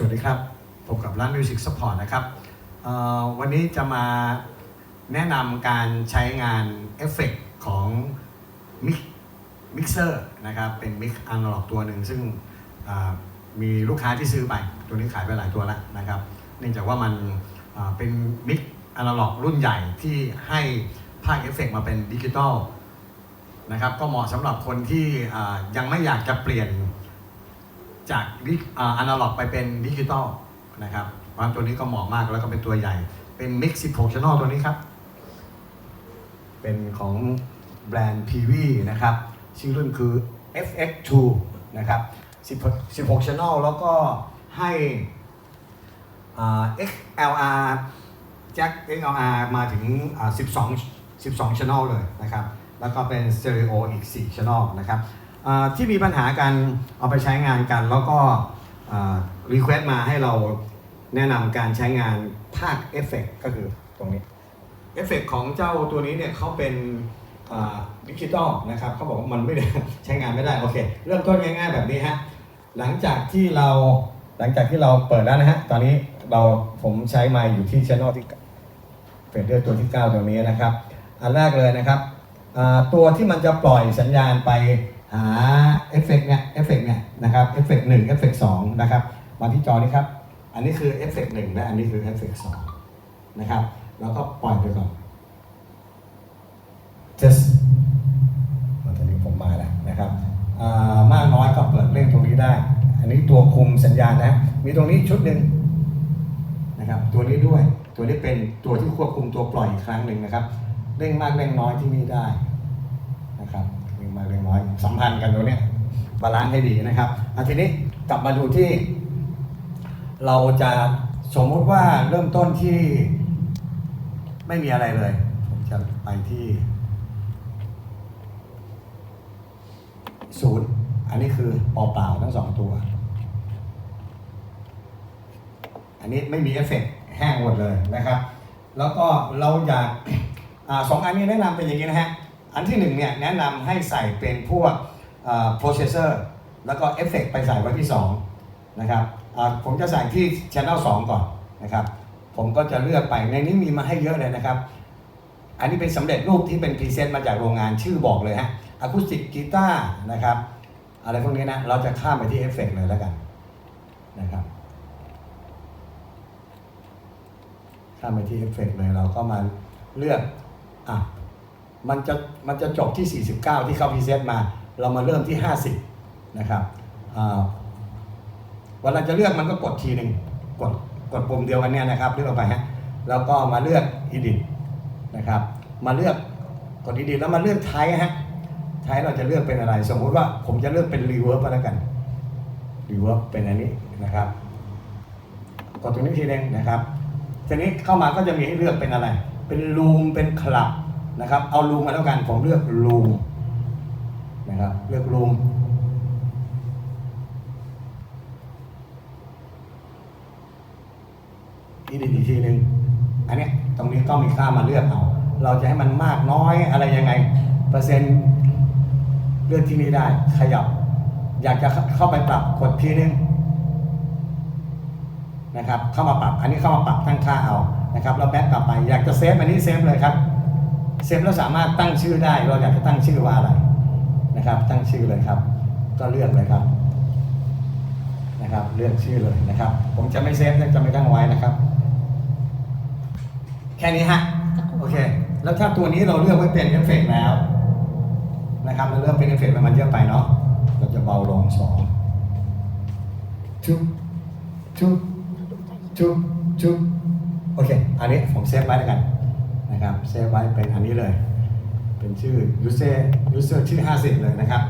สวัสดีครับพบกับร้าน Music Support นะครับวันนี้จะมาแนะนำการใช้งานเอฟเฟกต์ของ Mix Mixer นะครับเป็น Mix Analog ตัวหนึ่งซึ่งมีลูกค้าที่ซื้อไป ตัวนี้ขายไปหลายตัวแล้วนะครับเนื่องจากว่ามันเป็น Mix Analog รุ่นใหญ่ที่ให้ภาคเอฟเฟกต์มาเป็นดิจิตอลนะครับก็เหมาะสำหรับคนที่ยังไม่อยากจะเปลี่ยน จากดิอนาล็อกไปเป็นดิจิตอลนะครับวางตัวนี้ก็เหมาะมากแล้วก็เป็นตัวใหญ่ เป็น Mix 16 Channel ตัวนี้ครับ เป็นของแบรนด์ PV นะครับ ชื่อรุ่นคือ FX2 นะครับ16 16 Channel แล้วก็ให้ XLR แจ็ค XLR มาถึง 12 12 Channel เลยนะครับ แล้วก็เป็นสเตอริโออีก 4 Channel นะครับ ที่มีปัญหากันเอาไปใช้งานกัน แล้วก็รีเควสต์มาให้เราแนะนำการใช้งานภาคเอฟเฟกก็คือตรงนี้เอฟเฟกของเจ้าตัวนี้เนี่ยเขาเป็นดิจิตอลนะครับเขาบอกว่ามันไม่ได้ใช้งานไม่ได้ โอเค เริ่มต้นง่ายๆแบบนี้ฮะหลังจากที่เราหลังจากที่เราเปิดแล้วนะฮะตอนนี้เราผมใช้ไมค์อยู่ที่ช anel ที่เฟดเดอร์ตัวที่ 9 ตรงนี้นะครับ อันแรกเลยนะครับตัวที่มันจะปล่อยสัญญาณไป หาเอฟเฟกเนี่ยเอฟเฟกเนี่ยนะครับเอฟเฟกหนึ่งเอฟเฟกสองนะครับมาที่จอนี้ครับ อันนี้คือเอฟเฟกหนึ่งและอันนี้คือเอฟเฟกสองนะครับ แล้วก็ปล่อยไปก่อน just ตอนนี้ผมมาแล้วนะครับอ่ามากน้อยก็เปิดเร่งตรงนี้ได้ อันนี้ตัวคุมสัญญาณนะ มีตรงนี้ชุดหนึ่งนะครับตัวนี้ด้วยตัวนี้เป็นตัวที่ควบคุมตัวปล่อยอีกครั้งหนึ่งนะครับเร่งมากเร่งน้อยที่นี่ได้นะครับ มากเร่งน้อยสัมพันธ์กันตัวนี้บาลานซ์ให้ดีนะครับอาทีนี้กลับมาดูที่ เราจะสมมุติว่าเริ่มต้นที่ไม่มีอะไรเลย ผมจะไปที่ศูนย์อันนี้คือเปล่าๆทั้งสองตัว อันนี้ไม่มีเอฟเฟกต์แห้งหมดเลยนะครับ แล้วก็เราอยากอสองอันนี้แนะนำเป็นอย่างนี้นะฮะ อันที่หนึ่งเนี่ยแนะนำให้ใส่เป็นพวกโปรเซสเซอร์แล้วก็เอฟเฟกต์ไปใส่ไว้ที่สองนะครับผมจะใส่ที่ Channel 2 ก่อนนะครับ ผมก็จะเลือกไปในนี้มีมาให้เยอะเลยนะครับ อันนี้เป็นสำเร็จรูปที่เป็นพรีเซนต์มาจากโรงงานชื่อบอกเลยฮะอะคูสติกกีตาร์นะครับ อะไรพวกนี้นะ เราจะข้ามไปที่เอฟเฟกต์เลยแล้วกันนะครับข้ามไปที่เอฟเฟกต์เลยเราก็มาเลือกอะ มันจะมันจะจบที่ 49 ที่เขาพรีเซนต์มา เรามาเริ่มที่ 50 นะครับอ่าเวลาจะเลือกมันก็กดทีหนึ่งกดกดปุ่มเดียวกันเนี่ยนะครับเลือกออกไปฮะแล้วก็มาเลือก edit นะครับมาเลือกกด edit แล้วมาเลือกไทฮะไทเราจะเลือกเป็นอะไร สมมุติว่าผมจะเลือกเป็น reverb ก็แล้วกัน reverb เป็นอันนี้นะครับกดตรงนี้ทีนึงนะครับทีนี้เข้ามาก็จะมีให้เลือกเป็นอะไร เป็นลูมเป็นคลับ นะครับ เอาลูมมาแล้วกัน ผมเลือกลูมนะครับ เลือกลูมอีกอีกทีหนึ่งอันนี้ตรงนี้ก็มีค่ามาเลือกเอา เราจะให้มันมากน้อยอะไรยังไง เปอร์เซ็นต์เลือกที่นี่ได้ ขยับ อยากจะเข้าไปปรับกดทีนึงนะครับ เข้ามาปรับ อันนี้เข้ามาปรับตั้งค่าเอานะครับ แล้วแบ็กกลับไป อยากจะเซฟอันนี้เซฟเลยครับ เซฟแล้วสามารถตั้งชื่อได้เราอยากจะตั้งชื่อว่าอะไรนะครับ ตั้งชื่อเลยครับ ก็เลือกเลยครับนะครับ เลือกชื่อเลยนะครับ ผมจะไม่เซฟจะไม่ตั้งไว้นะครับ แค่นี้ฮะโอเค แล้วถ้าตัวนี้เราเลือกไว้เป็นเอฟเฟกแล้วนะครับเราเลือกเป็นเอฟเฟกมันเยอะไปเนาะเราจะเบาลงสองชุบชุบชุบชุบโอเค อันนี้ผมเซฟไว้แล้วกัน นะครับเซฟไว้เป็นอันนี้เลย เป็นชื่อ user user ชื่อ 50 เลยนะครับ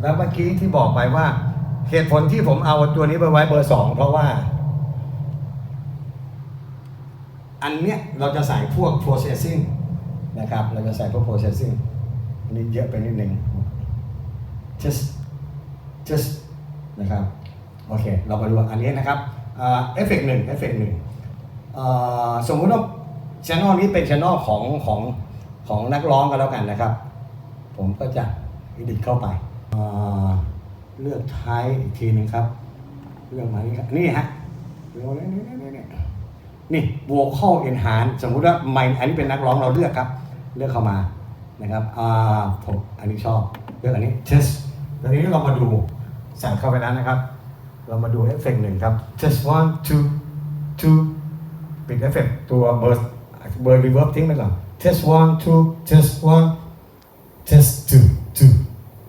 แล้วเมื่อกี้ที่บอกไปว่าเหตุผลที่ผมเอาตัวนี้ไปไว้เบอร์ 2 เพราะว่า อันเนี้ยเราจะใส่พวก processing นะครับ เราจะใส่พวก processing อันนี้เยอะไปนิดนึง just just นะครับ โอเค เรามาดูอันนี้นะครับเอฟเฟกต์หนึ่งเอฟเฟกต์หนึ่งสมมุติว่า ช่องนี้เป็นช่องของของของนักร้องกันแล้วกันนะครับ ผมก็จะอิดิทเข้าไปอ่าเลือกท้ายอีกทีหนึ่งครับ เลือกมานี่ครับนี่ฮะนี่นี่นี่นี่นี่ vocal enhance สมมุติว่าไม่อันนี้เป็นนักร้องเราเลือกครับ เลือกเข้ามานะครับอ่าผมอันนี้ชอบเลือกอันนี้ test ตอนนี้เรามาดูใส่เข้าไปแล้วนะครับ เรามาดูเอฟเฟกต์หนึ่งครับ test one two two ปิดเอฟเฟกต์ตัวเบอร์ เบอร์รีเวิร์บทิ้งไปก่อน test one two test one test two two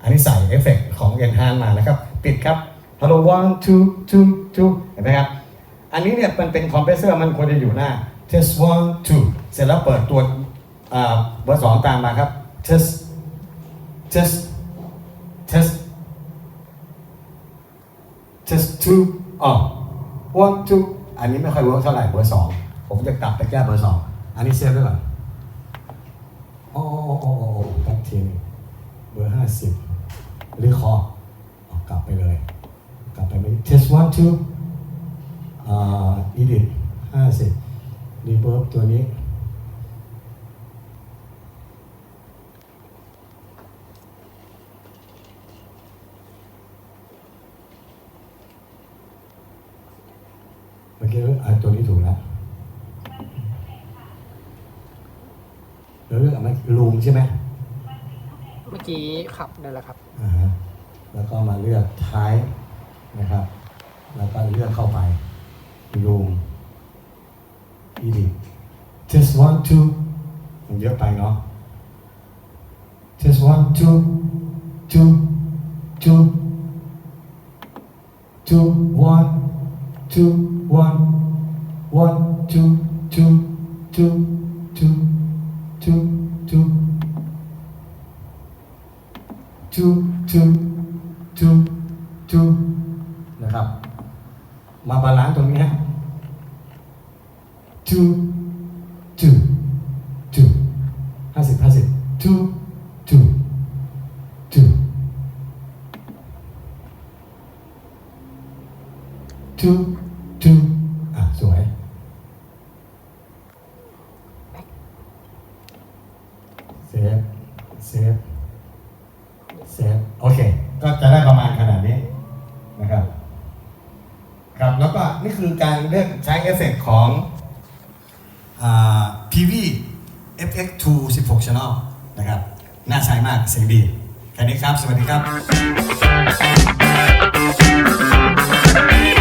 อันนี้ใส่เอฟเฟกต์ของ enhance มานะครับ ปิดครับ hello one two two two เห็นไหมครับ อันนี้เนี่ยมันเป็นคอมเพรสเซอร์มันควรจะอยู่หน้า test one two เสร็จแล้วเปิดตัวอ่าเบอร์สองตามมาครับ test test test test two อ๋อ one two อันนี้ไม่ค่อยเวิร์กเท่าไหร่เบอร์สองผมจะกลับไปแก้เบอร์สอง นนี้เซฟไว้ก่อนโอ้โอ้โอ้โอ้แป๊บทีนึงเบอร์ห้าสิบรีคอร์เอากลับไปเลย กลับไปไม่ test one two อ่า edit ห้าสิบ reverb ตัวนี้เมื่อกี้ตัวนี้ถูกแล้วแล้วเรื่องอะไรลุ งใช่ไหมเมื่อกี้ขับนั่นแหละครับอ่าฮะแล้วก็มาเลือกท้ายนะครับ แล้วก็เลือกเข้าไปลุงอีดิ test one two มันเยอะไปเนาะ test one two two two two two two two two two นะครับ มาบาลานซ์ตรงนี้ฮะ two two two ห้าสิบห้าสิบ two two two two two เซฟเซฟเซฟโอเค ก็จะได้ประมาณขนาดนี้นะครับ ครับแล้วก็นี่คือการเลือกใช้เอฟเฟกต์ของอ่า PV FX2 16 Channel นะครับ น่าใช้มากเสียงดี แค่นี้ครับ สวัสดีครับ